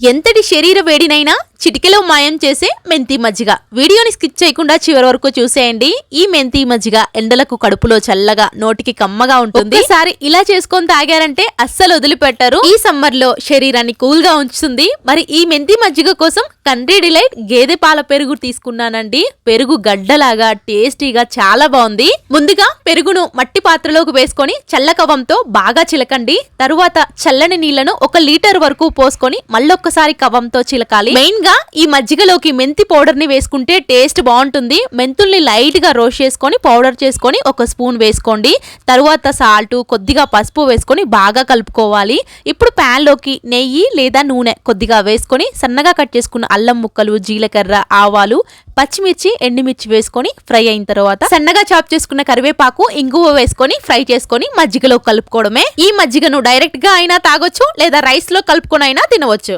ఎంతటి శరీర వేడినైనా చిటికెలో మాయం చేసే మెంతి మజ్జిగ. వీడియోని స్కిప్ చేయకుండా చివరి వరకు చూసేయండి. ఈ మెంతి మజ్జిగ ఎండలకు కడుపులో చల్లగా నోటికి కమ్మగా ఉంటుంది. ఈసారి ఇలా చేసుకొని తాగారంటే అస్సలు వదిలిపెట్టారు. ఈ సమ్మర్లో శరీరాన్ని కూల్గా ఉంచుతుంది. మరి ఈ మెంతి మజ్జిగ కోసం కంట్రీ డిలైట్ గేదె పాల పెరుగు తీసుకున్నానండి. పెరుగు గడ్డలాగా టేస్టీగా చాలా బాగుంది. ముందుగా పెరుగును మట్టి పాత్రలోకి వేసుకొని చల్లకవంతో బాగా చిలకండి. తరువాత చల్లని నీళ్ళను ఒక లీటర్ వరకు పోసుకొని మళ్ళొక్కసారి కవంతో చిలకాలి. మెయిన్గా ఈ మజ్జిగలోకి మెంతి పౌడర్ని వేసుకుంటే టేస్ట్ బాగుంటుంది. మెంతుల్ని లైట్గా రోస్ట్ చేసుకొని పౌడర్ చేసుకొని ఒక స్పూన్ వేసుకోండి. తరువాత సాల్ట్ కొద్దిగా పసుపు వేసుకొని బాగా కలుపుకోవాలి. ఇప్పుడు ప్యాన్లోకి నెయ్యి లేదా నూనె కొద్దిగా వేసుకొని సన్నగా కట్ చేసుకున్న అల్లం ముక్కలు జీలకర్ర ఆవాలు పచ్చిమిర్చి ఎండుమిర్చి వేసుకొని ఫ్రై అయిన తర్వాత సన్నగా చాప్ చేసుకున్న కరివేపాకు ఇంగువ వేసుకొని ఫ్రై చేసుకొని మజ్జిగలో కలుపుకోవడమే. ఈ మజ్జిగను డైరెక్ట్గా అయినా తాగొచ్చు లేదా రైస్లో కలుపుకొని అయినా తినవచ్చు.